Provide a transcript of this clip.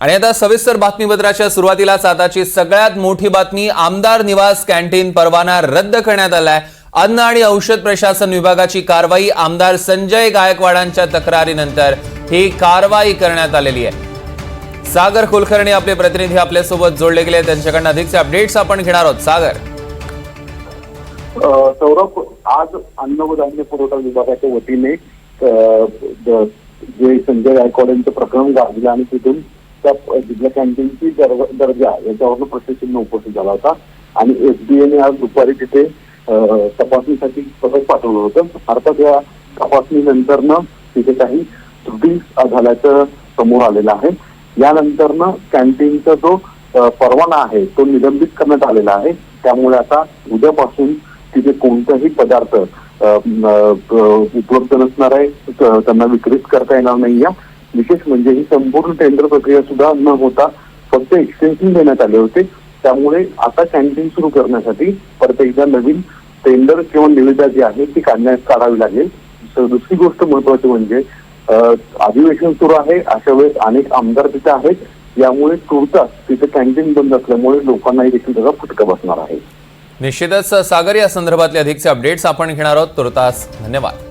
आणि आता सविस्तर बातमीपत्राच्या सुरुवातीलाच आताची सगळ्यात मोठी बातमी आमदार निवास कॅन्टीन परवाना रद्द करण्यात आलाय. अन्न आणि औषध प्रशासन विभागाची कारवाई आमदार संजय गायकवाडांच्या तक्रारीनंतर ही कारवाई करण्यात आलेली आहे. सागर कुलकर्णी आपले प्रतिनिधी आपल्यासोबत जोडले गेले त्यांच्याकडनं अधिकचे अपडेट्स आपण घेणार आहोत. सागर. सौरभ आज अन्न व धान्य पुरवठा विभागाच्या वतीने जे संजय गायकवाड यांचं प्रकरण गाजलं आणि तिथून त्या जिल्हा कॅन्टीनची दर- दर्जा याच्यावरून प्रशासन उपस्थित झाला होता. आणि एसबीआयने आज दुपारी तिथे तपासणीसाठी पथक पाठवलं होतं. अर्थात या तपासणीनंतरनं तिथे काही त्रुटी झाल्याचं समोर आलेलं आहे. यानंतरनं कॅन्टीनचा जो परवाना आहे तो निलंबित करण्यात आलेला आहे. त्यामुळे आता उद्यापासून तिथे कोणताही पदार्थ उपलब्ध नसणार आहे. त्यांना विक्रीत करता येणार नाही या विशेष म्हणजे ही संपूर्ण टेंडर प्रक्रिया सुद्धा न होता फक्त एक्सटेन्शन देण्यात आले होते. त्यामुळे आता कॅन्टीन सुरू करण्यासाठी परत एकदा नवीन टेंडर किंवा निविदा जी आहे ती काढण्यात काढावी लागेल. दुसरी गोष्ट महत्वाची म्हणजे अधिवेशन सुरू आहे. अशा वेळेस अनेक आमदार तिथे आहेत. यामुळे तुर्तास तिथे कॅन्टीन बंद असल्यामुळे लोकांनाही देखील त्याचा फटका बसणार आहे. निश्चितच सागर या संदर्भातले अधिकचे अपडेट्स आपण घेणार आहोत. तुर्तास धन्यवाद.